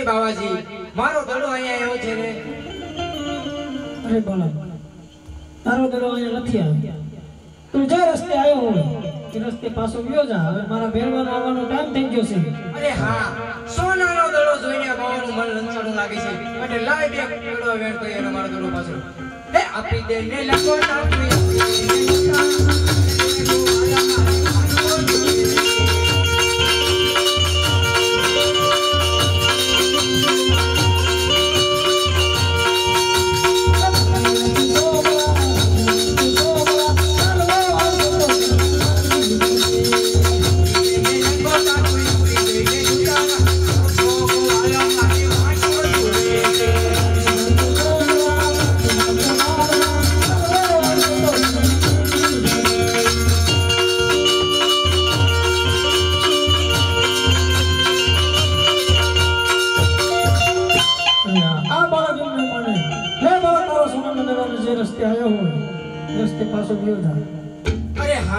અરે બાવાજી મારો દડો અહીંયા આવ્યો છે રે. અરે બોલા તારો દડો અહીંયા નથી આવ્યો. તું જે રસ્તે આવ્યો હોય એ રસ્તે પાછો ગયો જા. હવે મારા ભેરવાનો આવવાનો ટાઈમ થઈ ગયો છે. અરે હા સોનાનો દડો જોઈને બાવાનું મન લંચડું લાગે છે. એટલે લાય બે દડો વેણતો એનો મારો દડો પાછો. એ આપી દે ને લખો આપી આ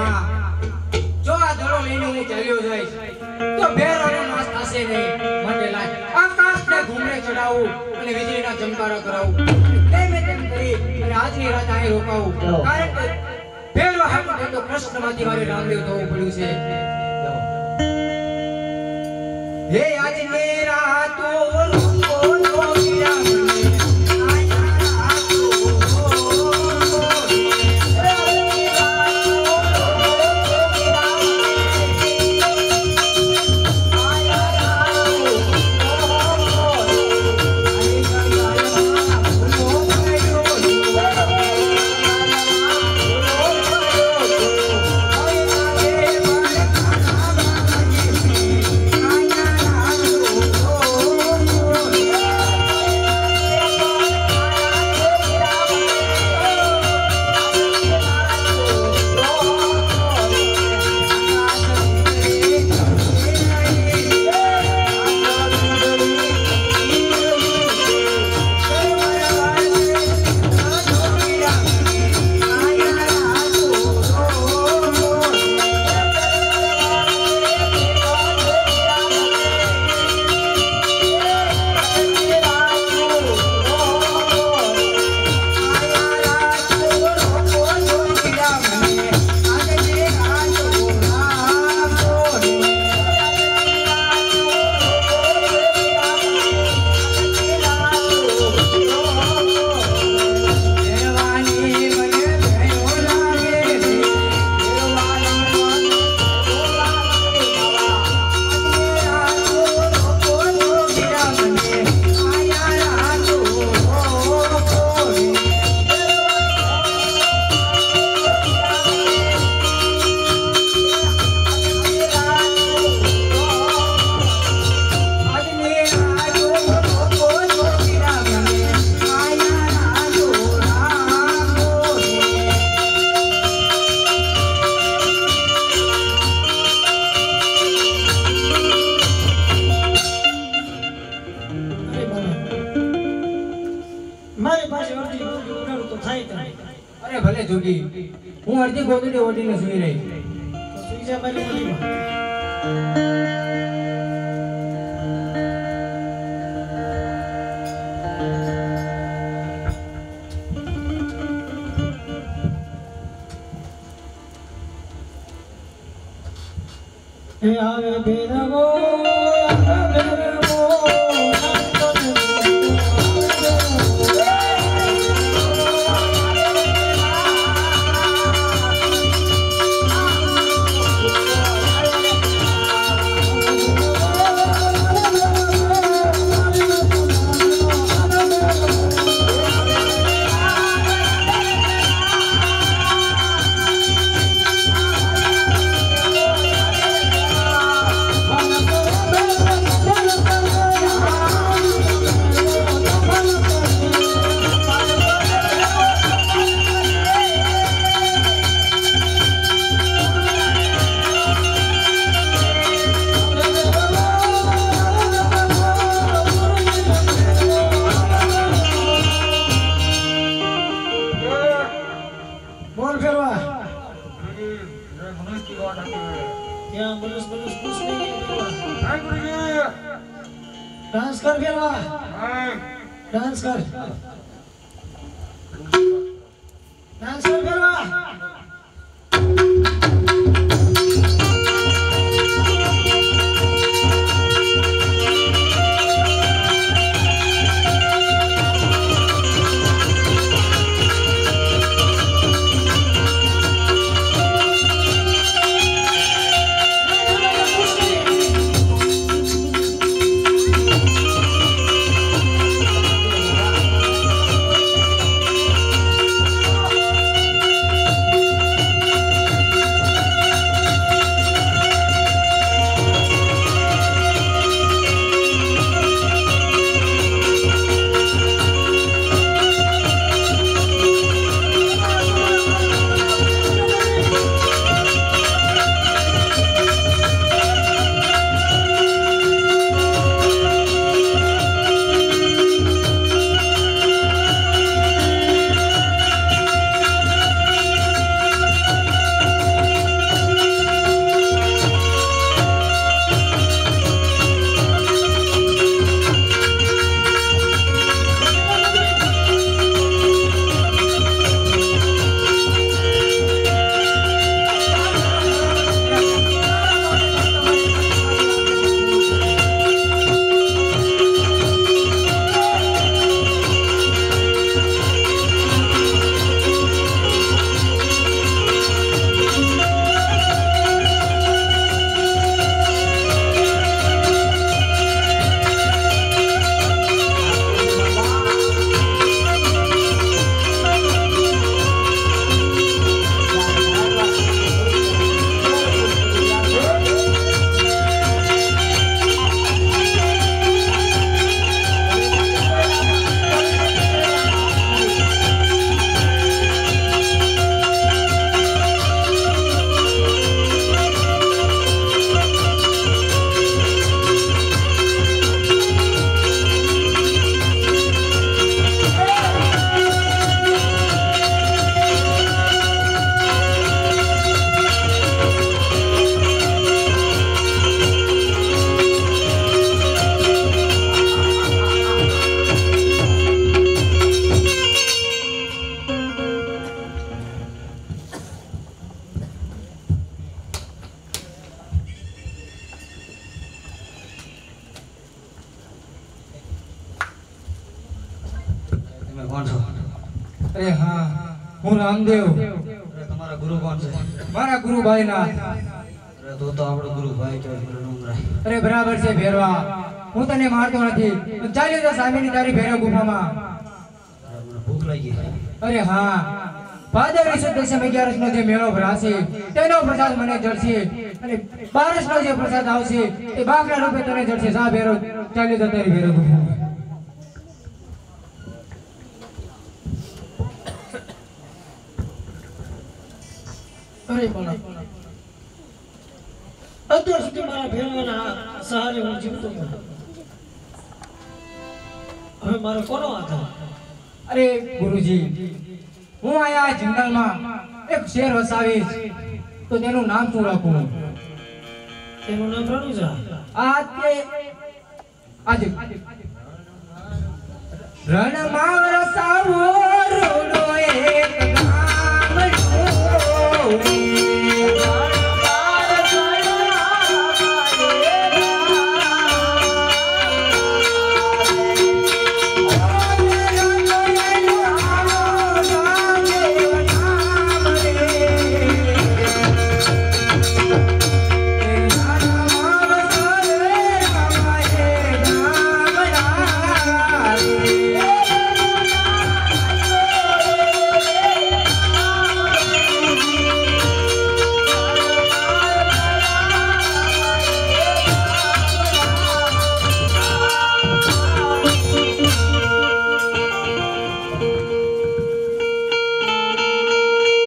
હા. જો આ દડો લઈને હું ચાલ્યો જઈશ તો ભેરોનો નાશ થશે નહીં માટે લાય આકાશને ઘૂમરે ચડાવું અને વીજળીના ચમકારા કરાવું. તેમ તેમ કરી અને આજની રાત અહીં રોકાવું. કારણ કે ભેરો હાથ તો કૃષ્ણમાંથી મારે રામદેવ થવું પડ્યું છે. હે આજની રાતો જોગી હું અડધી ગોદડી ઓઢીને સુઈ રહી. સુઈ જા ગોળીમાં એ આવે ભેરવો. 男生からは。અરે હા. હું રામદેવ. તમારા ગુરુ કોણ છે? મારા ગુરુભાઈ ના અરે તો તો આપણો ગુરુ ભાઈ કહેવાય પેલો અરે બરાબર છે ભેરવા. હું તને મારતો નથી. ચાલ્યો જા સામેની તારી ભેરવ ગુફામાં. ભૂખ લાગી અરે હા. ભાદરવી સુદ અગિયારસ નો જે મેળો ભરાશે તેનો પ્રસાદ મને જળશે અને બારસનો જે પ્રસાદ આવશે એ બાકડા રૂપે તને જળશે. સા ભેરો. ચાલ્યો જા તારી ભેરવ ગુફામાં. અરે બોલા અત્યાર સુધી મારા ભેરવાના સહારે હું જીવતો હવે મારો કોનો આધાર? અરે ગુરુજી હું આયા જંગલમાં એક શેર વસાવીશ. તો તેનું નામ શું રાખું તેનું નામ રણુજા. આ તે આજે રણમાં વરસાવો